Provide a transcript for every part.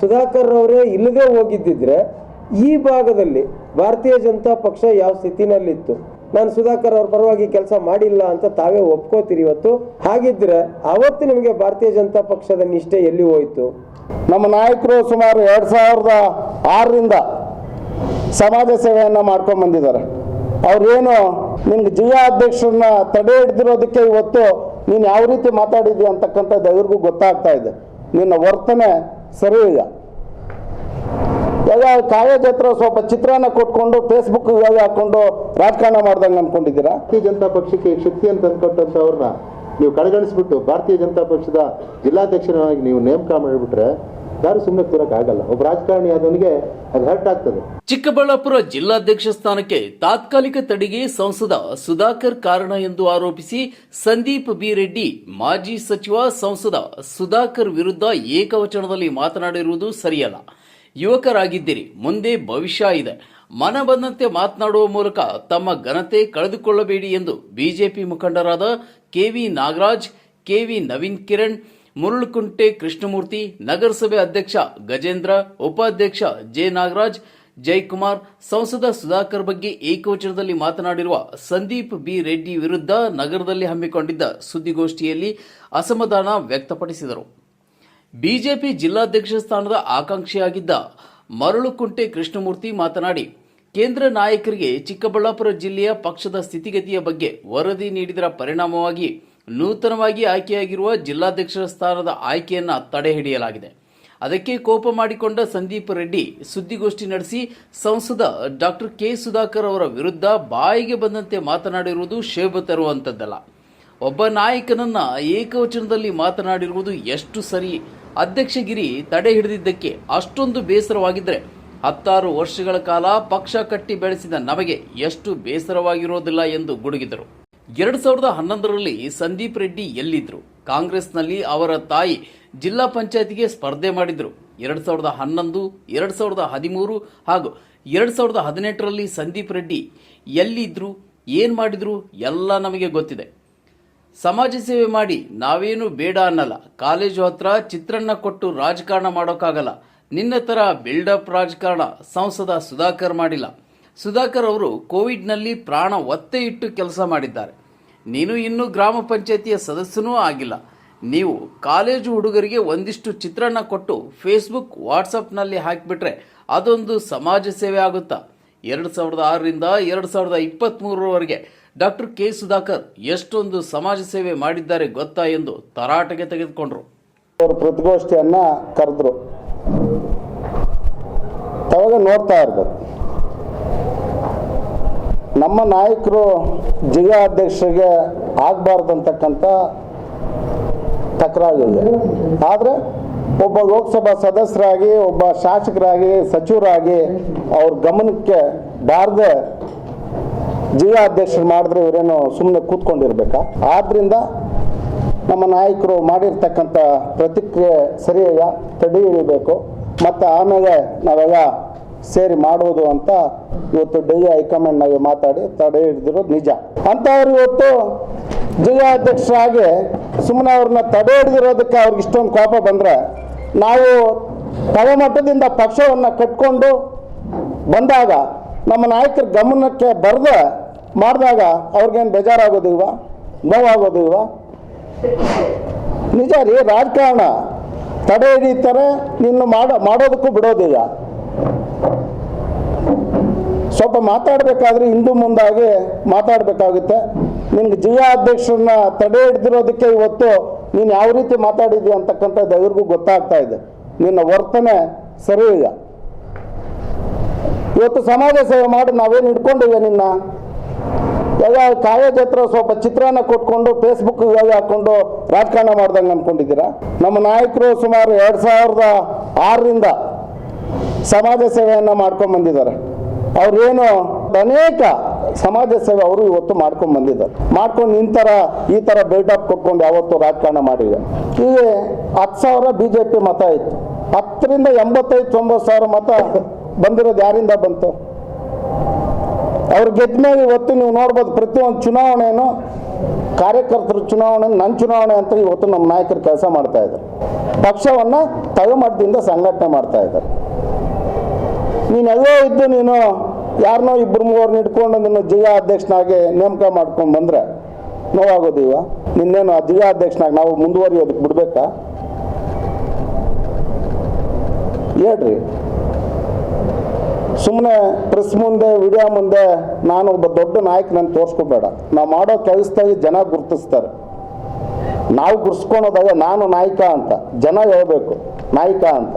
ಸುಧಾಕರ್ ಅವರೇ ಇಲ್ಲದೆ ಹೋಗಿದ್ದಿದ್ರೆ ಈ ಭಾಗದಲ್ಲಿ ಭಾರತೀಯ ಜನತಾ ಪಕ್ಷ ಯಾವ ಸ್ಥಿತಿನಲ್ಲಿತ್ತು? ನಾನು ಸುಧಾಕರ್ ಅವ್ರ ಪರವಾಗಿ ಕೆಲಸ ಮಾಡಿಲ್ಲ ಅಂತ ತಾವೇ ಒಪ್ಕೋತೀರಿ ಇವತ್ತು? ಹಾಗಿದ್ರೆ ಅವತ್ತು ನಿಮಗೆ ಭಾರತೀಯ ಜನತಾ ಪಕ್ಷದ ನಿಷ್ಠೆ ಎಲ್ಲಿ ಹೋಯ್ತು? ನಮ್ಮ ನಾಯಕರು ಸುಮಾರು ಎರಡು ಸಾವಿರದ ಆರರಿಂದ ಸಮಾಜ ಸೇವೆಯನ್ನು ಮಾಡ್ಕೊಂಡು ಬಂದಿದ್ದಾರೆ. ಅವ್ರೇನು ನಿಮ್ಗೆ ಜಿಲ್ಲಾ ಅಧ್ಯಕ್ಷರನ್ನ ತಡೆ ಹಿಡ್ದಿರೋದಕ್ಕೆ ಇವತ್ತು ನೀನು ಯಾವ ರೀತಿ ಮಾತಾಡಿದ್ಯಾ ಅಂತಕ್ಕಂಥದ್ದು ಅವ್ರಿಗೂ ಗೊತ್ತಾಗ್ತಾ ಇದೆ. ನಿನ್ನ ವರ್ತನೆ ಸರಿ ಇಲ್ಲ. ಯಾವ ಕಾಲೇಜ್ ಸ್ವಲ್ಪ ಚಿತ್ರಾನ್ನ ಕೊಟ್ಕೊಂಡು ಫೇಸ್ಬುಕ್ ಹಾಕೊಂಡು ರಾಜಕಾರಣ ಮಾಡ್ದಂಗೆ ಅನ್ಕೊಂಡಿದ್ದೀರಾ ಭಾರತೀಯ ಜನತಾ ಪಕ್ಷಕ್ಕೆ ಶಕ್ತಿ ಅಂತ ಅಂದ್ಕೊಟ್ಟಂಥವ್ರನ್ನ ನೀವು ಕಡೆಗಣಿಸ್ಬಿಟ್ಟು ಭಾರತೀಯ ಜನತಾ ಪಕ್ಷದ ಜಿಲ್ಲಾಧ್ಯಕ್ಷರಾಗಿ ನೀವು ನೇಮಕ ಮಾಡಿಬಿಟ್ರೆ ಯಾರು ಸುಮ್ಮನೆ ಕೂರಕ್ಕಾಗಲ್ಲ ಒಬ್ಬ ರಾಜಕಾರಣಿ ಆದವನಿಗೆ ಅದು ಹರ್ಟ್ ಆಗ್ತದೆ. ಚಿಕ್ಕಬಳ್ಳಾಪುರ ಜಿಲ್ಲಾಧ್ಯಕ್ಷ ಸ್ಥಾನಕ್ಕೆ ತಾತ್ಕಾಲಿಕ ತಡೆಗೆ ಸಂಸದ ಸುಧಾಕರ್ ಕಾರಣ ಎಂದು ಆರೋಪಿಸಿ ಸಂದೀಪ್ ಬಿ ರೆಡ್ಡಿ, ಮಾಜಿ ಸಚಿವ ಸಂಸದ ಸುಧಾಕರ್ ವಿರುದ್ಧ ಏಕವಚನದಲ್ಲಿ ಮಾತನಾಡಿರುವುದು ಸರಿಯಲ್ಲ. ಯುವಕರಾಗಿದ್ದೀರಿ, ಮುಂದೆ ಭವಿಷ್ಯ ಇದೆ. ಮನ ಬಂದಂತೆ ಮಾತನಾಡುವ ಮೂಲಕ ತಮ್ಮ ಘನತೆ ಕಳೆದುಕೊಳ್ಳಬೇಡಿ ಎಂದು ಬಿಜೆಪಿ ಮುಖಂಡರಾದ ಕೆವಿ ನಾಗರಾಜ್ ಕೆವಿ ನವೀನ್ ಕಿರಣ್ ಮುರುಳುಕುಂಟೆ ಕೃಷ್ಣಮೂರ್ತಿ, ನಗರಸಭೆ ಅಧ್ಯಕ್ಷ ಗಜೇಂದ್ರ, ಉಪಾಧ್ಯಕ್ಷ ಜೆ ನಾಗರಾಜ್ ಜಯಕುಮಾರ್ ಸಂಸದ ಸುಧಾಕರ್ ಬಗ್ಗೆ ಏಕವಚನದಲ್ಲಿ ಮಾತನಾಡಿರುವ ಸಂದೀಪ್ ಬಿ ರೆಡ್ಡಿ ವಿರುದ್ಧ ನಗರದಲ್ಲಿ ಹಮ್ಮಿಕೊಂಡಿದ್ದ ಸುದ್ದಿಗೋಷ್ಠಿಯಲ್ಲಿ ಅಸಮಾಧಾನ ವ್ಯಕ್ತಪಡಿಸಿದರು. ಬಿಜೆಪಿ ಜಿಲ್ಲಾಧ್ಯಕ್ಷ ಸ್ಥಾನದ ಆಕಾಂಕ್ಷಿಯಾಗಿದ್ದ ಮರಳುಕುಂಟೆ ಕೃಷ್ಣಮೂರ್ತಿ ಮಾತನಾಡಿ, ಕೇಂದ್ರ ನಾಯಕರಿಗೆ ಚಿಕ್ಕಬಳ್ಳಾಪುರ ಜಿಲ್ಲೆಯ ಪಕ್ಷದ ಸ್ಥಿತಿಗತಿಯ ಬಗ್ಗೆ ವರದಿ ನೀಡಿದರ ಪರಿಣಾಮವಾಗಿ ನೂತನವಾಗಿ ಆಯ್ಕೆಯಾಗಿರುವ ಜಿಲ್ಲಾಧ್ಯಕ್ಷರ ಸ್ಥಾನದ ಆಯ್ಕೆಯನ್ನು ತಡೆ ಹಿಡಿಯಲಾಗಿದೆ ಅದಕ್ಕೆ ಕೋಪ ಮಾಡಿಕೊಂಡ ಸಂದೀಪ್ ರೆಡ್ಡಿ ಸುದ್ದಿಗೋಷ್ಠಿ ನಡೆಸಿ ಸಂಸದ ಡಾಕ್ಟರ್ ಕೆ. ಸುಧಾಕರ್ ಅವರ ವಿರುದ್ಧ ಬಾಯಿಗೆ ಬಂದಂತೆ ಮಾತನಾಡಿರುವುದು ಶೋಭೆ ತರುವಂಥದ್ದಲ್ಲ ಒಬ್ಬ ನಾಯಕನನ್ನ ಏಕವಚನದಲ್ಲಿ ಮಾತನಾಡಿರುವುದು ಎಷ್ಟು ಸರಿ? ಅಧ್ಯಕ್ಷಗಿರಿ ತಡೆ ಹಿಡಿದಿದ್ದಕ್ಕೆ ಅಷ್ಟೊಂದು ಬೇಸರವಾಗಿದ್ರೆ ಹತ್ತಾರು ವರ್ಷಗಳ ಕಾಲ ಪಕ್ಷ ಕಟ್ಟಿ ಬೆಳೆಸಿದ ನಮಗೆ ಎಷ್ಟು ಬೇಸರವಾಗಿರೋದಿಲ್ಲ ಎಂದು ಗುಡುಗಿದರು. ಎರಡ್ ಸಾವಿರದ ಹನ್ನೊಂದರಲ್ಲಿ ಸಂದೀಪ್ ರೆಡ್ಡಿ ಎಲ್ಲಿದ್ರು ಕಾಂಗ್ರೆಸ್ನಲ್ಲಿ ಅವರ ತಾಯಿ ಜಿಲ್ಲಾ ಪಂಚಾಯತಿಗೆ ಸ್ಪರ್ಧೆ ಮಾಡಿದ್ರು. ಎರಡ್ ಸಾವಿರದ ಹನ್ನೊಂದು, ಎರಡ್ ಸಾವಿರದ ಹದಿಮೂರು ಹಾಗೂ ಎರಡು ಸಾವಿರದ ಹದಿನೆಂಟರಲ್ಲಿ ಸಂದೀಪ್ ರೆಡ್ಡಿ ಎಲ್ಲಿದ್ರು, ಏನು ಮಾಡಿದ್ರು ಎಲ್ಲ ನಮಗೆ ಗೊತ್ತಿದೆ. ಸಮಾಜ ಸೇವೆ ಮಾಡಿ ನಾವೇನು ಬೇಡ ಅನ್ನಲ್ಲ. ಕಾಲೇಜು ಹತ್ರ ಚಿತ್ರನ್ನ ಕೊಟ್ಟು ರಾಜಕಾರಣ ಮಾಡೋಕ್ಕಾಗಲ್ಲ. ನಿನ್ನ ತರ ಬಿಲ್ಡಪ್ ರಾಜಕಾರಣ ಸಂಸದ ಸುಧಾಕರ್ ಮಾಡಿಲ್ಲ. ಸುಧಾಕರ್ ಅವರು ಕೋವಿಡ್ನಲ್ಲಿ ಪ್ರಾಣ ಒತ್ತೆ ಇಟ್ಟು ಕೆಲಸ ಮಾಡಿದ್ದಾರೆ. ನೀನು ಇನ್ನೂ ಗ್ರಾಮ ಪಂಚಾಯತಿಯ ಸದಸ್ಯನೂ ಆಗಿಲ್ಲ. ನೀವು ಕಾಲೇಜು ಹುಡುಗರಿಗೆ ಒಂದಿಷ್ಟು ಚಿತ್ರಣ ಕೊಟ್ಟು ಫೇಸ್ಬುಕ್, ವಾಟ್ಸಪ್ನಲ್ಲಿ ಹಾಕಿಬಿಟ್ರೆ ಅದೊಂದು ಸಮಾಜ ಸೇವೆ ಆಗುತ್ತಾ? ಎರಡು ಸಾವಿರದ ಆರರಿಂದ ಎರಡು ಸಾವಿರದ ಇಪ್ಪತ್ತ್ಮೂರರವರೆಗೆ ಡಾಕ್ಟರ್ ಕೆ ಸುಧಾಕರ್ ಎಷ್ಟೊಂದು ಸಮಾಜ ಸೇವೆ ಮಾಡಿದ್ದಾರೆ ಗೊತ್ತಾ ಎಂದು ತರಾಟೆಗೆ ತೆಗೆದುಕೊಂಡ್ರು. ಅವರು ಕರೆದ್ರು. ನೋಡ್ತಾ ಇರ್ಬೇಕು. ನಮ್ಮ ನಾಯಕರು ಜಿಲ್ಲಾ ಅಧ್ಯಕ್ಷರಿಗೆ ಆಗಬಾರ್ದಂತಕ್ಕಂಥ ತಕರಾರಿದೆ. ಆದರೆ ಒಬ್ಬ ಲೋಕಸಭಾ ಸದಸ್ಯರಾಗಿ, ಒಬ್ಬ ಶಾಸಕರಾಗಿ, ಸಚಿವರಾಗಿ ಅವ್ರ ಗಮನಕ್ಕೆ ಬಾರದೆ ಜಿಲ್ಲಾ ಅಧ್ಯಕ್ಷರು ಮಾಡಿದ್ರೆ ಇವರೇನು ಸುಮ್ಮನೆ ಕೂತ್ಕೊಂಡಿರ್ಬೇಕಾ? ಆದ್ರಿಂದ ನಮ್ಮ ನಾಯಕರು ಮಾಡಿರ್ತಕ್ಕಂಥ ಪ್ರತಿಕ್ರಿಯೆ ಸರಿಯಾಗ ತಡೆ ಇಳಿಬೇಕು ಮತ್ತು ಆಮೇಲೆ ನಾವೆಲ್ಲ ಸೇರಿ ಮಾಡುವುದು ಅಂತ ಇವತ್ತು ಡೆಲ್ಲಿ ಹೈಕಮಾಂಡ್ನಾಗೆ ಮಾತಾಡಿ ತಡೆ ಹಿಡಿದಿರೋದು ನಿಜ. ಅಂಥವ್ರು ಇವತ್ತು ಜಿಲ್ಲಾ ಅಧ್ಯಕ್ಷರಾಗಿ ಸುಮ್ಮನೆ ಅವ್ರನ್ನ ತಡೆ ಹಿಡಿದಿರೋದಕ್ಕೆ ಅವ್ರಿಗೆ ಇಷ್ಟೊಂದು ಕೋಪ ಬಂದರೆ ನಾವು ತಳಮಟ್ಟದಿಂದ ಪಕ್ಷವನ್ನು ಕಟ್ಕೊಂಡು ಬಂದಾಗ ನಮ್ಮ ನಾಯಕರ ಗಮನಕ್ಕೆ ಬರದೆ ಮಾಡಿದಾಗ ಅವ್ರಿಗೇನು ಬೇಜಾರಾಗೋದಿಲ್ವಾ ನೋವಾಗೋದಿಲ್ವಾ ನಿಜ ರೀ, ರಾಜಕಾರಣ ತಡೆ ಹಿಡಿತಾರೆ, ನಿನ್ನ ಮಾಡೋ ಮಾಡೋದಕ್ಕೂ ಬಿಡೋದಿಲ್ಲ. ಸ್ವಲ್ಪ ಮಾತಾಡಬೇಕಾದ್ರೆ ಹಿಂದೂ ಮುಂದಾಗಿ ಮಾತಾಡಬೇಕಾಗುತ್ತೆ. ನಿನ್ಗೆ ಜಿಲ್ಲಾ ಅಧ್ಯಕ್ಷರನ್ನ ತಡೆ ಹಿಡ್ದಿರೋದಕ್ಕೆ ಇವತ್ತು ನೀನು ಯಾವ ರೀತಿ ಮಾತಾಡಿದ್ಯಾ ಅಂತಕ್ಕಂಥದ್ದು ಅವ್ರಿಗೂ ಗೊತ್ತಾಗ್ತಾ ಇದೆ. ನಿನ್ನ ವರ್ತನೆ ಸರಿ ಇಲ್ಲ. ಇವತ್ತು ಸಮಾಜ ಸೇವೆ ಮಾಡಿ ನಾವೇನು ಹಿಡ್ಕೊಂಡಿವೆ ನಿನ್ನ? ಎಲ್ಲ ಕಾಲೇಜ್ ಸ್ವಲ್ಪ ಚಿತ್ರಾನ್ನ ಕೊಟ್ಕೊಂಡು ಫೇಸ್ಬುಕ್ ಹಾಕೊಂಡು ರಾಜಕಾರಣ ಮಾಡ್ದಂಗೆ ಅನ್ಕೊಂಡಿದ್ದೀರಾ? ನಮ್ಮ ನಾಯಕರು ಸುಮಾರು ಎರಡು ಸಾವಿರದ ಆರರಿಂದ ಸಮಾಜ ಸೇವೆಯನ್ನು ಮಾಡ್ಕೊಂಡು ಬಂದಿದ್ದಾರೆ. ಅವ್ರೇನು ಅನೇಕ ಸಮಾಜ ಸೇವೆ ಅವರು ಇವತ್ತು ಮಾಡ್ಕೊಂಡು ಬಂದಿದ್ದಾರೆ. ಮಾಡ್ಕೊಂಡು ಇಂಥರ ಈ ಥರ ಬಿಲ್ಡಪ್ ಕೊಟ್ಕೊಂಡು ಯಾವತ್ತು ರಾಜಕಾರಣ ಮಾಡಿದೆ ಈಗ ಹತ್ತು ಸಾವಿರ ಬಿ ಜೆ ಪಿ ಮತ ಇತ್ತು. ಹತ್ತರಿಂದ ಎಂಬತ್ತೈದು, ತೊಂಬತ್ತು ಸಾವಿರ ಮತ ಬಂದಿರೋದು ಯಾರಿಂದ ಬಂತು? ಅವ್ರು ಗೆದ್ದ ಮೇಲೆ ಇವತ್ತು ನೀವು ನೋಡ್ಬೋದು ಪ್ರತಿಯೊಂದು ಚುನಾವಣೆಯನ್ನು ಕಾರ್ಯಕರ್ತರ ಚುನಾವಣೆ ನನ್ನ ಚುನಾವಣೆ ಅಂತ ಇವತ್ತು ನಮ್ಮ ನಾಯಕರು ಕೆಲಸ ಮಾಡ್ತಾ ಇದ್ದಾರೆ. ಪಕ್ಷವನ್ನು ತಳಮಟ್ಟದಿಂದ ಸಂಘಟನೆ ಮಾಡ್ತಾ ಇದ್ದಾರೆ. ನೀನು ಎಲ್ಲೋ ಇದ್ದು ನೀನು ಯಾರನ್ನೋ ಇಬ್ಬರು ಮೂವರನ್ನ ಇಟ್ಕೊಂಡು ನಿನ್ನ ಜಿಲ್ಲಾ ಅಧ್ಯಕ್ಷನಾಗಿ ನೇಮಕ ಮಾಡ್ಕೊಂಡು ಬಂದರೆ ನೋವಾಗೋದಿವ? ನಿನ್ನೇನು ಆ ಜಿಲ್ಲಾ ಅಧ್ಯಕ್ಷನಾಗಿ ನಾವು ಮುಂದುವರಿಯೋದಕ್ಕೆ ಬಿಡ್ಬೇಕಾ? ಹೇಳ್ರಿ. ಸುಮ್ಮನೆ ಪ್ರೆಸ್ ಮುಂದೆ, ವಿಡಿಯೋ ಮುಂದೆ ನಾನು ಒಬ್ಬ ದೊಡ್ಡ ನಾಯಕನನ್ನು ತೋರಿಸ್ಕೋಬೇಡ. ನಾವು ಮಾಡೋ ಕೆಲಸದಲ್ಲಿ ಜನ ಗುರುತಿಸ್ತಾರೆ. ನಾವು ಗುರ್ಸ್ಕೊಳೋದಾಗ ನಾನು ನಾಯಕ ಅಂತ, ಜನ ಹೇಳ್ಬೇಕು, ನಾಯಕ ಅಂತ.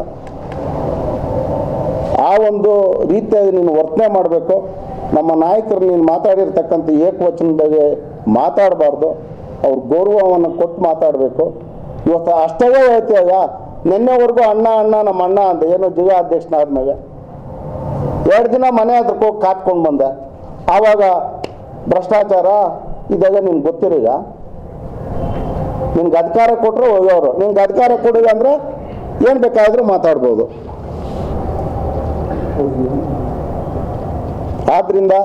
ಆ ಒಂದು ರೀತಿಯಾಗಿ ನೀನು ವರ್ತನೆ ಮಾಡಬೇಕು. ನಮ್ಮ ನಾಯಕರು ನೀನು ಮಾತಾಡಿರ್ತಕ್ಕಂಥ ಬಗ್ಗೆ ಮಾತಾಡಬಾರ್ದು. ಅವ್ರ ಗೌರವವನ್ನು ಕೊಟ್ಟು ಮಾತಾಡಬೇಕು. ಇವತ್ತು ಅಷ್ಟೇ ಹೇಳ್ತೀಯ ನಿನ್ನೆವರೆಗೂ ಅಣ್ಣ ಅಣ್ಣ, ನಮ್ಮ ಅಣ್ಣ ಅಂತ ಏನೋ ಅಧ್ಯಕ್ಷನಾದ್ಮೇಲೆ ಎರಡು ದಿನ ಮನೆ ಹತ್ರಕ್ಕೆ ಹೋಗಿ ಕಾತ್ಕೊಂಡು ಬಂದೆ. ಆವಾಗ ಭ್ರಷ್ಟಾಚಾರ ಇದೆಲ್ಲ ನಿನ್ಗೆ ಗೊತ್ತಿರೀಗ ನಿನ್ಗೆ ಅಧಿಕಾರ ಕೊಟ್ಟರು ಹೋಗೋರು ನಿನ್ಗೆ ಅಧಿಕಾರ ಕೊಡಿಲ್ಲ ಅಂದರೆ ಏನು ಬೇಕಾದರೂ ಮಾತಾಡ್ಬೋದು. ಆದ್ದರಿಂದ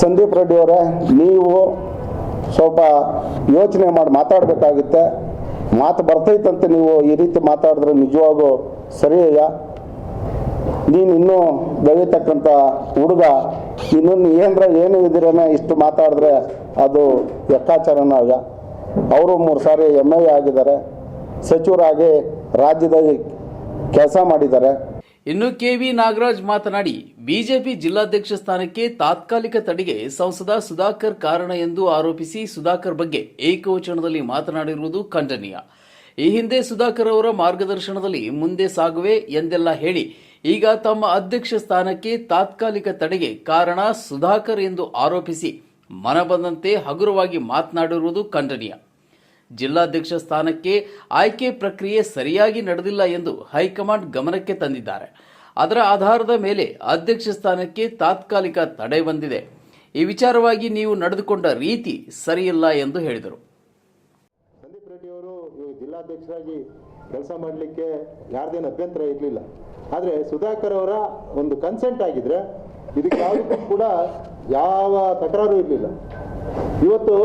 ಸಂದೀಪ್ ರೆಡ್ಡಿ ಅವರೇ, ನೀವು ಸ್ವಲ್ಪ ಯೋಚನೆ ಮಾಡಿ ಮಾತಾಡಬೇಕಾಗುತ್ತೆ. ಮಾತು ಬರ್ತೈತಂತೆ ನೀವು ಈ ರೀತಿ ಮಾತಾಡಿದ್ರೆ ನಿಜವಾಗೂ ಸರಿಯಯ್ಯ ನೀನು ಇನ್ನೂ ಬೆಳೀತಕ್ಕಂಥ ಹುಡುಗ ಇನ್ನೊಂದು ಏನರ ಏನು ಇದಿರೇನೆ ಇಷ್ಟು ಮಾತಾಡಿದ್ರೆ ಅದು ಲೆಕ್ಕಾಚಾರನೂ ಆಗ ಅವರು ಮೂರು ಸಾರಿ ಎಂ ಎ ಆಗಿದ್ದಾರೆ. ಸಚಿವರಾಗಿ ರಾಜ್ಯದಲ್ಲಿ ಕೆಲಸ ಮಾಡಿದ್ದಾರೆ. ಇನ್ನು ಕೆವಿ ನಾಗರಾಜ್ ಮಾತನಾಡಿ, ಬಿಜೆಪಿ ಜಿಲ್ಲಾಧ್ಯಕ್ಷ ಸ್ಥಾನಕ್ಕೆ ತಾತ್ಕಾಲಿಕ ತಡೆಗೆ ಸಂಸದ ಸುಧಾಕರ್ ಕಾರಣ ಎಂದು ಆರೋಪಿಸಿ ಸುಧಾಕರ್ ಬಗ್ಗೆ ಏಕವಚನದಲ್ಲಿ ಮಾತನಾಡಿರುವುದು ಖಂಡನೀಯ. ಈ ಹಿಂದೆ ಸುಧಾಕರ್ ಅವರ ಮಾರ್ಗದರ್ಶನದಲ್ಲಿ ಮುಂದೆ ಸಾಗುವೆ ಎಂದೆಲ್ಲ ಹೇಳಿ, ಈಗ ತಮ್ಮ ಅಧ್ಯಕ್ಷ ಸ್ಥಾನಕ್ಕೆ ತಾತ್ಕಾಲಿಕ ತಡೆಗೆ ಕಾರಣ ಸುಧಾಕರ್ ಎಂದು ಆರೋಪಿಸಿ ಮನಬಂದಂತೆ ಹಗುರವಾಗಿ ಮಾತನಾಡಿರುವುದು ಖಂಡನೀಯ. ಜಿಲ್ಲಾಧ್ಯಕ್ಷ ಸ್ಥಾನಕ್ಕೆ ಆಯ್ಕೆ ಪ್ರಕ್ರಿಯೆ ಸರಿಯಾಗಿ ನಡೆದಿಲ್ಲ ಎಂದು ಹೈಕಮಾಂಡ್ ಗಮನಕ್ಕೆ ತಂದಿದ್ದಾರೆ. ಅದರ ಆಧಾರದ ಮೇಲೆ ಅಧ್ಯಕ್ಷ ಸ್ಥಾನಕ್ಕೆ ತಾತ್ಕಾಲಿಕ ತಡೆ ಬಂದಿದೆ. ಈ ವಿಚಾರವಾಗಿ ನೀವು ನಡೆದುಕೊಂಡ ರೀತಿ ಸರಿಯಿಲ್ಲ ಎಂದು ಹೇಳಿದರು. ಸಂದೀಪ್ ರೆಡ್ಡಿ ಅವರು ಜಿಲ್ಲಾಧ್ಯಕ್ಷರಾಗಿ ಕೆಲಸ ಮಾಡಲಿಕ್ಕೆ ಯಾರ್ದೇನು ಅಭ್ಯಂತರ ಇರಲಿಲ್ಲ. ಆದರೆ ಸುಧಾಕರ್ ಅವರ ಒಂದು ಕನ್ಸೆಂಟ್ ಆಗಿದ್ರೆ ಇದಕ್ಕೆ ಕೂಡ ಯಾವ ತಕರಾರು ಇರಲಿಲ್ಲ. ಇವತ್ತು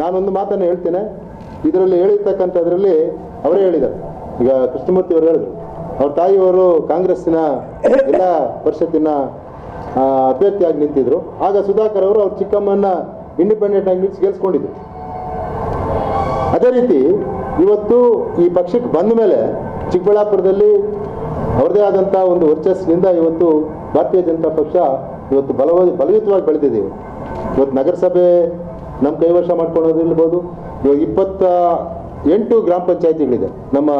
ನಾನೊಂದು ಮಾತನ್ನು ಹೇಳ್ತೇನೆ. ಇದರಲ್ಲಿ ಹೇಳಿರ್ತಕ್ಕಂಥದ್ರಲ್ಲಿ ಅವರೇ ಹೇಳಿದ್ದಾರೆ. ಈಗ ಕೃಷ್ಣಮೂರ್ತಿ ಅವರು ಹೇಳಿದ್ರು. ಅವ್ರ ತಾಯಿಯವರು ಕಾಂಗ್ರೆಸ್ಸಿನ ಎಲ್ಲ ಪರಿಷತ್ತಿನ ಅಭ್ಯರ್ಥಿಯಾಗಿ ನಿಂತಿದ್ರು. ಆಗ ಸುಧಾಕರ್ ಅವರು ಅವ್ರ ಚಿಕ್ಕಮ್ಮನ ಇಂಡಿಪೆಂಡೆಂಟ್ ಆಗಿ ನಿಲ್ಲಿಸಿ ಗೆಲ್ಸ್ಕೊಂಡಿದ್ರು. ಅದೇ ರೀತಿ ಇವತ್ತು ಈ ಪಕ್ಷಕ್ಕೆ ಬಂದ ಮೇಲೆ ಚಿಕ್ಕಬಳ್ಳಾಪುರದಲ್ಲಿ ಅವ್ರದೇ ಆದಂಥ ಒಂದು ವರ್ಚಸ್ಸಿನಿಂದ ಇವತ್ತು ಭಾರತೀಯ ಜನತಾ ಪಕ್ಷ ಇವತ್ತು ಬಲವ, ಬಲಯುತವಾಗಿ ಬೆಳೆದಿದೆ. ಇವತ್ತು ನಗರಸಭೆ ನಮ್ಮ ಕೈವಶ ಮಾಡ್ಕೊಳ್ಳೋದಿರ್ಬೋದು ಇವಾಗ ಇಪ್ಪತ್ತ ಎಂಟು ಗ್ರಾಮ ಪಂಚಾಯತಿಗಳಿದೆ ನಮ್ಮ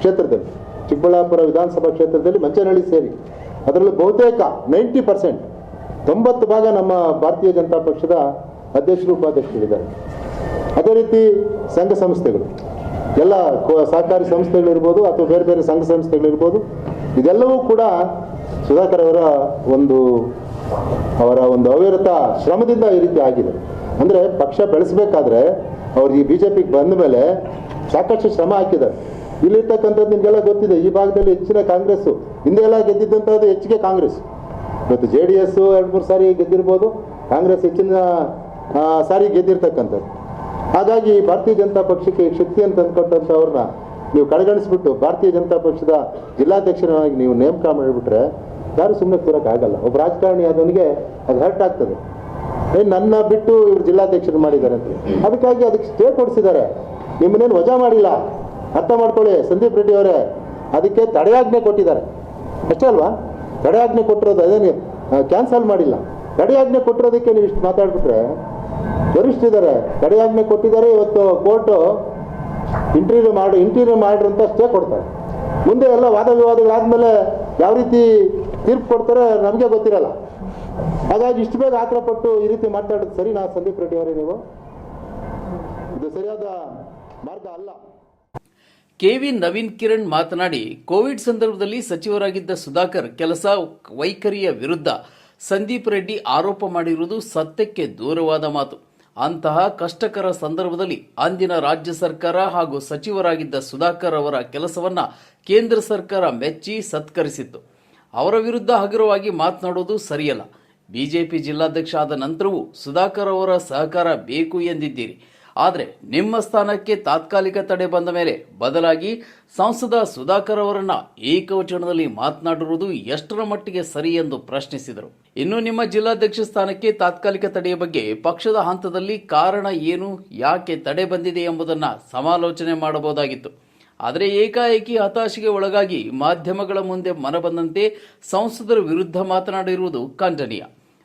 ಕ್ಷೇತ್ರದಲ್ಲಿ. ಚಿಕ್ಕಬಳ್ಳಾಪುರ ವಿಧಾನಸಭಾ ಕ್ಷೇತ್ರದಲ್ಲಿ ಮಂಚನಹಳ್ಳಿ ಸೇರಿ. ಅದರಲ್ಲೂ ಬಹುತೇಕ ನೈಂಟಿ ಪರ್ಸೆಂಟ್, ತೊಂಬತ್ತು ಭಾಗ ನಮ್ಮ ಭಾರತೀಯ ಜನತಾ ಪಕ್ಷದ ಅಧ್ಯಕ್ಷರು ಉಪಾಧ್ಯಕ್ಷರಿದ್ದಾರೆ ಅದೇ ರೀತಿ ಸಂಘ ಸಂಸ್ಥೆಗಳು. ಎಲ್ಲ ಸಹಕಾರಿ ಸಂಸ್ಥೆಗಳಿರ್ಬೋದು ಅಥವಾ ಬೇರೆ ಬೇರೆ ಸಂಘ ಸಂಸ್ಥೆಗಳಿರ್ಬೋದು ಇದೆಲ್ಲವೂ ಕೂಡ ಸುಧಾಕರ್ ಅವರ ಒಂದು ಅವರ ಒಂದು ಅವಿರತ ಶ್ರಮದಿಂದ ಈ ರೀತಿ ಆಗಿದೆ. ಅಂದರೆ ಪಕ್ಷ ಬೆಳೆಸಬೇಕಾದ್ರೆ ಅವ್ರು ಈ ಬಿ ಜೆ ಪಿಗೆ ಬಂದ ಮೇಲೆ ಸಾಕಷ್ಟು ಶ್ರಮ ಹಾಕಿದ್ದಾರೆ. ಇಲ್ಲಿರ್ತಕ್ಕಂಥದ್ದು ನಿಮಗೆಲ್ಲ ಗೊತ್ತಿದೆ, ಈ ಭಾಗದಲ್ಲಿ ಹೆಚ್ಚಿನ ಕಾಂಗ್ರೆಸ್ಸು, ಹಿಂದೆ ಎಲ್ಲ ಗೆದ್ದಿದ್ದಂಥದ್ದು ಹೆಚ್ಚಿಗೆ ಕಾಂಗ್ರೆಸ್. ಇವತ್ತು ಜೆ ಡಿ ಎಸ್ಸು ಎರಡು ಮೂರು ಸಾರಿ ಗೆದ್ದಿರ್ಬೋದು, ಕಾಂಗ್ರೆಸ್ ಹೆಚ್ಚಿನ ಸಾರಿ ಗೆದ್ದಿರ್ತಕ್ಕಂಥದ್ದು. ಹಾಗಾಗಿ ಭಾರತೀಯ ಜನತಾ ಪಕ್ಷಕ್ಕೆ ಶಕ್ತಿ ಅಂತ ಅಂದ್ಕೊಟ್ಟಂಥವ್ರನ್ನ ನೀವು ಕಡೆಗಣಿಸ್ಬಿಟ್ಟು ಭಾರತೀಯ ಜನತಾ ಪಕ್ಷದ ಜಿಲ್ಲಾಧ್ಯಕ್ಷರನ್ನಾಗಿ ನೀವು ನೇಮಕ ಮಾಡಿಬಿಟ್ರೆ ಯಾರು ಸುಮ್ಮನೆ ಕೂರಕ್ಕಾಗಲ್ಲ. ಒಬ್ಬ ರಾಜಕಾರಣಿ ಆದವನಿಗೆ ಅದು ಹರ್ಟ್ ಆಗ್ತದೆ. ಏ ನನ್ನ ಬಿಟ್ಟು ಇವ್ರು ಜಿಲ್ಲಾಧ್ಯಕ್ಷರು ಮಾಡಿದ್ದಾರೆ ಅಂತ. ಅದಕ್ಕಾಗಿ ಅದಕ್ಕೆ ಸ್ಟೇ ಕೊಡಿಸಿದ್ದಾರೆ. ನಿಮ್ಮನ್ನೇನು ವಜಾ ಮಾಡಿಲ್ಲ. ಅರ್ಥ ಮಾಡ್ಕೊಳ್ಳಿ ಸಂದೀಪ್ ರೆಡ್ಡಿ ಅವರೇ. ಅದಕ್ಕೆ ತಡೆಯಾಜ್ಞೆ ಕೊಟ್ಟಿದ್ದಾರೆ. ಅಷ್ಟೇ ಅಲ್ವಾ? ತಡೆಯಾಜ್ಞೆ ಕೊಟ್ಟಿರೋದು ಅದೇನು ಕ್ಯಾನ್ಸಲ್ ಮಾಡಿಲ್ಲ. ತಡೆಯಾಜ್ಞೆ ಕೊಟ್ಟಿರೋದಕ್ಕೆ ನೀವು ಇಷ್ಟು ಮಾತಾಡ್ಬಿಟ್ರೆ ವರಿಷ್ಠರಿದ್ದಾರೆ ತಡೆಯಾಜ್ಞೆ ಕೊಟ್ಟಿದ್ದಾರೆ ಇವತ್ತು ಕೋರ್ಟು ಇಂಟರ್ವ್ಯೂ ಮಾಡಿ ಇಂಟರ್ವ್ಯೂ ಮಾಡ್ರಿ ಅಂತ ಸ್ಟೇ ಕೊಡ್ತಾರೆ. ಮುಂದೆ ಎಲ್ಲ ವಾದ ವಿವಾದಗಳಾದ್ಮೇಲೆ ಯಾವ ರೀತಿ ತೀರ್ಪು ಕೊಡ್ತಾರೆ ನಮಗೆ ಗೊತ್ತಿರಲ್ಲ. ಹಾಗಾಗಿ ಇಷ್ಟು ಬೇಗ ಆತರ ಪಟ್ಟು ಈ ರೀತಿ ಮಾತಾಡೋದು ಸರಿನಾ ಸಂದೀಪ್ ರೆಡ್ಡಿ ಅವರೇ ನೀವು? ಇದು ಸರಿಯಾದ ಮಾರ್ಗ ಅಲ್ಲ. ಕೆವಿ ನವೀನ್ ಕಿರಣ್ ಮಾತನಾಡಿ, ಕೋವಿಡ್ ಸಂದರ್ಭದಲ್ಲಿ ಸಚಿವರಾಗಿದ್ದ ಸುಧಾಕರ್ ಕೆಲಸ ವೈಖರಿಯ ವಿರುದ್ಧ ಸಂದೀಪ್ ರೆಡ್ಡಿ ಆರೋಪ ಮಾಡಿರುವುದು ಸತ್ಯಕ್ಕೆ ದೂರವಾದ ಮಾತು. ಅಂತಹ ಕಷ್ಟಕರ ಸಂದರ್ಭದಲ್ಲಿ ಅಂದಿನ ರಾಜ್ಯ ಸರ್ಕಾರ ಹಾಗೂ ಸಚಿವರಾಗಿದ್ದ ಸುಧಾಕರ್ ಅವರ ಕೆಲಸವನ್ನ ಕೇಂದ್ರ ಸರ್ಕಾರ ಮೆಚ್ಚಿ ಸತ್ಕರಿಸಿತ್ತು. ಅವರ ವಿರುದ್ಧ ಹಗುರವಾಗಿ ಮಾತನಾಡುವುದು ಸರಿಯಲ್ಲ. ಬಿಜೆಪಿ ಜಿಲ್ಲಾಧ್ಯಕ್ಷ ಆದ ನಂತರವೂ ಸುಧಾಕರ್ ಅವರ ಸಹಕಾರ ಬೇಕು ಎಂದಿದ್ದೀರಿ. ಆದರೆ ನಿಮ್ಮ ಸ್ಥಾನಕ್ಕೆ ತಾತ್ಕಾಲಿಕ ತಡೆ ಬಂದ ಮೇಲೆ ಬದಲಾಗಿ ಸಂಸದ ಸುಧಾಕರ್ ಅವರನ್ನ ಏಕವಚನದಲ್ಲಿ ಮಾತನಾಡಿರುವುದು ಎಷ್ಟರ ಮಟ್ಟಿಗೆ ಸರಿ ಎಂದು ಪ್ರಶ್ನಿಸಿದರು. ಇನ್ನು ನಿಮ್ಮ ಜಿಲ್ಲಾಧ್ಯಕ್ಷ ಸ್ಥಾನಕ್ಕೆ ತಾತ್ಕಾಲಿಕ ತಡೆಯ ಬಗ್ಗೆ ಪಕ್ಷದ ಹಂತದಲ್ಲಿ ಕಾರಣ ಏನು, ಯಾಕೆ ತಡೆ ಬಂದಿದೆ ಎಂಬುದನ್ನು ಸಮಾಲೋಚನೆ ಮಾಡಬಹುದಾಗಿತ್ತು. ಆದರೆ ಏಕಾಏಕಿ ಹತಾಶೆಗೆ ಒಳಗಾಗಿ ಮಾಧ್ಯಮಗಳ ಮುಂದೆ ಮನಬಂದಂತೆ ಸಂಸದರ ವಿರುದ್ಧ ಮಾತನಾಡಿರುವುದು ಖಂಡನೀಯ.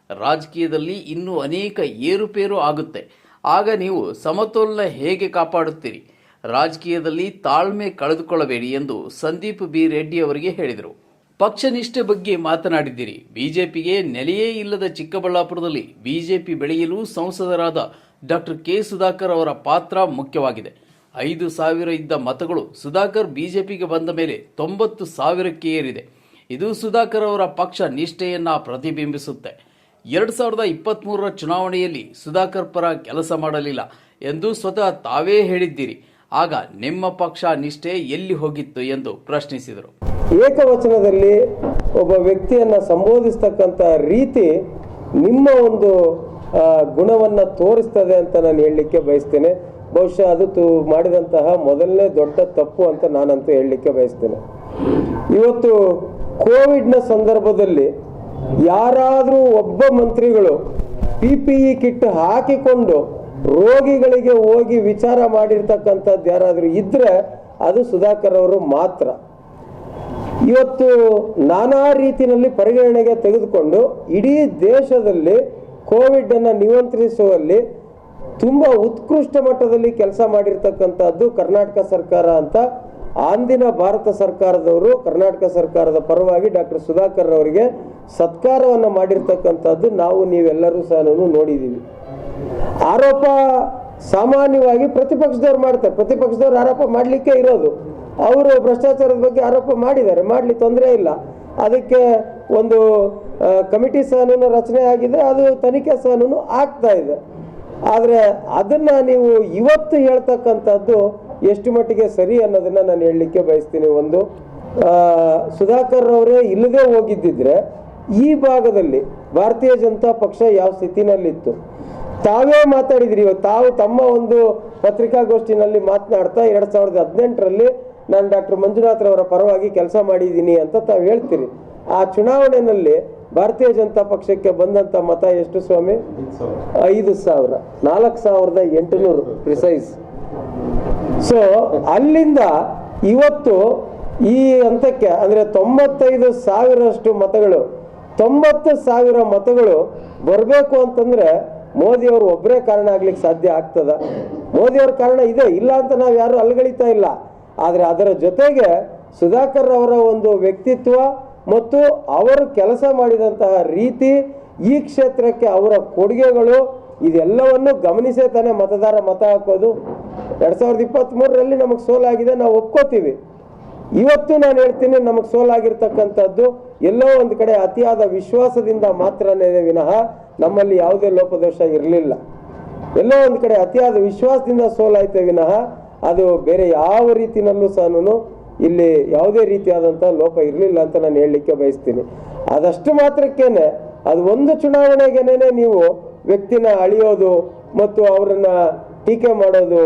ರಾಜಕೀಯದಲ್ಲಿ ಇನ್ನೂ ಅನೇಕ ಏರುಪೇರು ಆಗುತ್ತೆ. ಆಗ ನೀವು ಸಮತೋಲನ ಹೇಗೆ ಕಾಪಾಡುತ್ತೀರಿ? ರಾಜಕೀಯದಲ್ಲಿ ತಾಳ್ಮೆ ಕಳೆದುಕೊಳ್ಳಬೇಡಿ ಎಂದು ಸಂದೀಪ್ ಬಿ. ರೆಡ್ಡಿ ಅವರಿಗೆ ಹೇಳಿದರು. ಪಕ್ಷ ನಿಷ್ಠೆ ಬಗ್ಗೆ ಮಾತನಾಡಿದ್ದೀರಿ. ಬಿಜೆಪಿಗೆ ನೆಲೆಯೇ ಇಲ್ಲದ ಚಿಕ್ಕಬಳ್ಳಾಪುರದಲ್ಲಿ ಬಿಜೆಪಿ ಬೆಳೆಯಲು ಸಂಸದರಾದ ಡಾಕ್ಟರ್ ಕೆ. ಸುಧಾಕರ್ ಅವರ ಪಾತ್ರ ಮುಖ್ಯವಾಗಿದೆ. ಐದು ಸಾವಿರ ಇದ್ದ ಮತಗಳು ಸುಧಾಕರ್ ಬಿಜೆಪಿಗೆ ಬಂದ ಮೇಲೆ ತೊಂಬತ್ತು ಸಾವಿರಕ್ಕೆ ಏರಿದೆ. ಇದು ಸುಧಾಕರ್ ಅವರ ಪಕ್ಷ ನಿಷ್ಠೆಯನ್ನು ಪ್ರತಿಬಿಂಬಿಸುತ್ತೆ. ಎರಡು ಸಾವಿರದ ಇಪ್ಪತ್ತ್ಮೂರರ ಚುನಾವಣೆಯಲ್ಲಿ ಸುಧಾಕರ್ ಪರ ಕೆಲಸ ಮಾಡಲಿಲ್ಲ ಎಂದು ಸ್ವತಃ ತಾವೇ ಹೇಳಿದ್ದೀರಿ. ಆಗ ನಿಮ್ಮ ಪಕ್ಷ ನಿಷ್ಠೆ ಎಲ್ಲಿ ಹೋಗಿತ್ತು ಎಂದು ಪ್ರಶ್ನಿಸಿದರು. ಏಕವಚನದಲ್ಲಿ ಒಬ್ಬ ವ್ಯಕ್ತಿಯನ್ನು ಸಂಬೋಧಿಸ್ತಕ್ಕಂಥ ರೀತಿ ನಿಮ್ಮ ಒಂದು ಗುಣವನ್ನು ತೋರಿಸ್ತದೆ ಅಂತ ನಾನು ಹೇಳಲಿಕ್ಕೆ ಬಯಸ್ತೇನೆ. ಬಹುಶಃ ಅದು ತು, ಮಾಡಿದಂತಹ ಮೊದಲನೇ ದೊಡ್ಡ ತಪ್ಪು ಅಂತ ನಾನಂತೂ ಹೇಳಲಿಕ್ಕೆ ಬಯಸ್ತೇನೆ. ಇವತ್ತು ಕೋವಿಡ್ನ ಸಂದರ್ಭದಲ್ಲಿ ಯಾರಾದರೂ ಒಬ್ಬ ಮಂತ್ರಿಗಳು ಪಿ ಪಿ ಇ ಕಿಟ್ ಹಾಕಿಕೊಂಡು ರೋಗಿಗಳಿಗೆ ಹೋಗಿ ವಿಚಾರ ಮಾಡಿರ್ತಕ್ಕಂಥದ್ದು ಯಾರಾದರೂ ಇದ್ದರೆ ಅದು ಸುಧಾಕರ್ ಅವರು ಮಾತ್ರ. ಇವತ್ತು ನಾನಾ ರೀತಿಯಲ್ಲಿ ಪರಿಗಣನೆಗೆ ತೆಗೆದುಕೊಂಡು ಇಡೀ ದೇಶದಲ್ಲಿ ಕೋವಿಡ್ ಅನ್ನು ನಿಯಂತ್ರಿಸುವಲ್ಲಿ ತುಂಬ ಉತ್ಕೃಷ್ಟ ಮಟ್ಟದಲ್ಲಿ ಕೆಲಸ ಮಾಡಿರ್ತಕ್ಕಂಥದ್ದು ಕರ್ನಾಟಕ ಸರ್ಕಾರ ಅಂತ ಅಂದಿನ ಭಾರತ ಸರ್ಕಾರದವರು, ಕರ್ನಾಟಕ ಸರ್ಕಾರದ ಪರವಾಗಿ ಡಾಕ್ಟರ್ ಸುಧಾಕರ್ ಅವರಿಗೆ ಸತ್ಕಾರವನ್ನು ಮಾಡಿರ್ತಕ್ಕಂಥದ್ದು ನಾವು ನೀವೆಲ್ಲರೂ ಸಹ ನೋಡಿದ್ದೀವಿ ಆರೋಪ ಸಾಮಾನ್ಯವಾಗಿ ಪ್ರತಿಪಕ್ಷದವ್ರು ಮಾಡ್ತಾರೆ. ಪ್ರತಿಪಕ್ಷದವ್ರು ಆರೋಪ ಮಾಡಲಿಕ್ಕೆ ಇರೋದು. ಅವರು ಭ್ರಷ್ಟಾಚಾರದ ಬಗ್ಗೆ ಆರೋಪ ಮಾಡಿದ್ದಾರೆ. ಮಾಡಲಿ ತೊಂದರೆ ಇಲ್ಲ. ಅದಕ್ಕೆ ಒಂದು ಕಮಿಟಿ ಸಹನೂ ರಚನೆ ಆಗಿದೆ. ಅದು ತನಿಖೆ ಸಹನೂ ಆಗ್ತಾ ಇದೆ. ಆದರೆ ಅದನ್ನು ನೀವು ಇವತ್ತು ಹೇಳ್ತಕ್ಕಂಥದ್ದು ಎಷ್ಟು ಮಟ್ಟಿಗೆ ಸರಿ ಅನ್ನೋದನ್ನ ನಾನು ಹೇಳಲಿಕ್ಕೆ ಬಯಸ್ತೀನಿ ಒಂದು. ಸುಧಾಕರ್ ಅವರೇ ಇಲ್ಲದೆ ಹೋಗಿದ್ದಿದ್ರೆ ಈ ಭಾಗದಲ್ಲಿ ಭಾರತೀಯ ಜನತಾ ಪಕ್ಷ ಯಾವ ಸ್ಥಿತಿನಲ್ಲಿತ್ತು? ತಾವೇ ಮಾತಾಡಿದ್ರಿ ಇವತ್ತು ತಾವು ತಮ್ಮ ಒಂದು ಪತ್ರಿಕಾಗೋಷ್ಠಿನಲ್ಲಿ ಮಾತನಾಡ್ತಾ ಎರಡ್ ಸಾವಿರದ ಹದಿನೆಂಟರಲ್ಲಿ ನಾನು ಡಾಕ್ಟರ್ ಮಂಜುನಾಥ್ರವರ ಪರವಾಗಿ ಕೆಲಸ ಮಾಡಿದ್ದೀನಿ ಅಂತ ತಾವು ಹೇಳ್ತೀರಿ. ಆ ಚುನಾವಣೆಯಲ್ಲಿ ಭಾರತೀಯ ಜನತಾ ಪಕ್ಷಕ್ಕೆ ಬಂದಂತ ಮತ ಎಷ್ಟು ಸ್ವಾಮಿ? ಐದು ಸಾವಿರ. ನಾಲ್ಕು ಸಾವಿರದ ಎಂಟುನೂರು ಪ್ರಿಸೈಸ್ ಸೊ ಅಲ್ಲಿಂದ ಇವತ್ತು ಈ ಹಂತಕ್ಕೆ, ಅಂದ್ರೆ ತೊಂಬತ್ತೈದು ಸಾವಿರಷ್ಟು ಮತಗಳು, ತೊಂಬತ್ತು ಸಾವಿರ ಮತಗಳು ಬರಬೇಕು ಅಂತಂದ್ರೆ ಮೋದಿಯವರು ಒಬ್ಬರೇ ಕಾರಣ ಆಗ್ಲಿಕ್ಕೆ ಸಾಧ್ಯ ಆಗ್ತದ? ಮೋದಿಯವ್ರ ಕಾರಣ ಇದೆ, ಇಲ್ಲ ಅಂತ ನಾವು ಯಾರು ಅಲ್ಗಳಿತಾ ಇಲ್ಲ. ಆದರೆ ಅದರ ಜೊತೆಗೆ ಸುಧಾಕರ್ ಅವರ ಒಂದು ವ್ಯಕ್ತಿತ್ವ ಮತ್ತು ಅವರು ಕೆಲಸ ಮಾಡಿದಂತಹ ರೀತಿ ಈ ಕ್ಷೇತ್ರಕ್ಕೆ ಅವರ ಕೊಡುಗೆಗಳು ಇದೆಲ್ಲವನ್ನು ಗಮನಿಸೇ ತಾನೇ ಮತದಾರ ಮತ ಹಾಕೋದು? ಎರಡ್ ಸಾವಿರದ ಇಪ್ಪತ್ತ್ ಮೂರರಲ್ಲಿ ನಮಗೆ ಸೋಲಾಗಿದೆ, ನಾವು ಒಪ್ಕೋತೀವಿ. ಇವತ್ತು ನಾನು ಹೇಳ್ತೀನಿ, ನಮಗೆ ಸೋಲಾಗಿರ್ತಕ್ಕಂಥದ್ದು ಎಲ್ಲೋ ಒಂದು ಕಡೆ ಅತಿಯಾದ ವಿಶ್ವಾಸದಿಂದ ಮಾತ್ರನೇ ವಿನಃ ನಮ್ಮಲ್ಲಿ ಯಾವುದೇ ಲೋಪದೋಷ ಇರಲಿಲ್ಲ. ಎಲ್ಲೋ ಒಂದು ಕಡೆ ಅತಿಯಾದ ವಿಶ್ವಾಸದಿಂದ ಸೋಲಾಯ್ತೆ ವಿನಃ ಅದು ಬೇರೆ ಯಾವ ರೀತಿನಲ್ಲೂ ಸಹ ಇಲ್ಲಿ ಯಾವುದೇ ರೀತಿಯಾದಂಥ ಲೋಪ ಇರಲಿಲ್ಲ ಅಂತ ನಾನು ಹೇಳಲಿಕ್ಕೆ ಬಯಸ್ತೀನಿ. ಅದಷ್ಟು ಮಾತ್ರಕ್ಕೇನೆ, ಅದು ಒಂದು ಚುನಾವಣೆಗೆನೇ ನೀವು ವ್ಯಕ್ತಿನ ಅಳಿಯೋದು ಮತ್ತು ಅವರನ್ನ ಟೀಕೆ ಮಾಡೋದು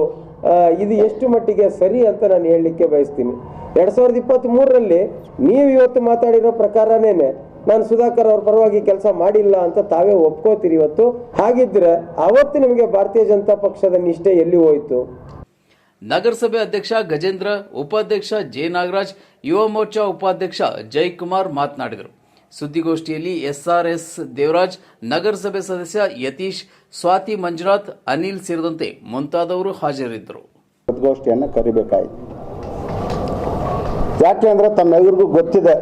ಇದು ಎಷ್ಟು ಮಟ್ಟಿಗೆ ಸರಿ ಅಂತ ನಾನು ಹೇಳಲಿಕ್ಕೆ ಬಯಸ್ತೀನಿ. ಎರಡ್ ಸಾವಿರದ ಇಪ್ಪತ್ತ್ ಮೂರರಲ್ಲಿ ನೀವು ಇವತ್ತು ಮಾತಾಡಿರೋ ಪ್ರಕಾರನೇ ನಾನು ಸುಧಾಕರ್ ಅವ್ರ ಪರವಾಗಿ ಕೆಲಸ ಮಾಡಿಲ್ಲ ಅಂತ ತಾವೇ ಒಪ್ಕೋತೀರಿ ಇವತ್ತು. ಹಾಗಿದ್ರೆ ಅವತ್ತು ನಿಮಗೆ ಭಾರತೀಯ ಜನತಾ ಪಕ್ಷದ ನಿಷ್ಠೆ ಎಲ್ಲಿ ಹೋಯಿತು? ನಗರಸಭೆ ಅಧ್ಯಕ್ಷ ಗಜೇಂದ್ರ, ಉಪಾಧ್ಯಕ್ಷ ಜೆ ನಾಗರಾಜ್, ಯುವ ಮೋರ್ಚಾ ಉಪಾಧ್ಯಕ್ಷ ಜಯಕುಮಾರ್ ಮಾತನಾಡಿದರು. ಸುದ್ದಿಗೋಷ್ಠಿಯಲ್ಲಿ ಎಸ್ಆರ್ಎಸ್ ದೇವರಾಜ್, ನಗರಸಭೆ ಸದಸ್ಯ ಯತೀಶ್, ಸ್ವಾತಿ ಮಂಜುನಾಥ್, ಅನಿಲ್ ಸೇರಿದಂತೆ ಮುಂತಾದವರು ಹಾಜರಿದ್ದರು. ಸುದ್ದಿಗೋಷ್ಠಿಯನ್ನು ಕರಿಬೇಕಾಯಿತು. ಯಾಕೆ ಅಂದರೆ ತಮ್ಮೆಲ್ಲರಿಗೂ ಗೊತ್ತಿದೆ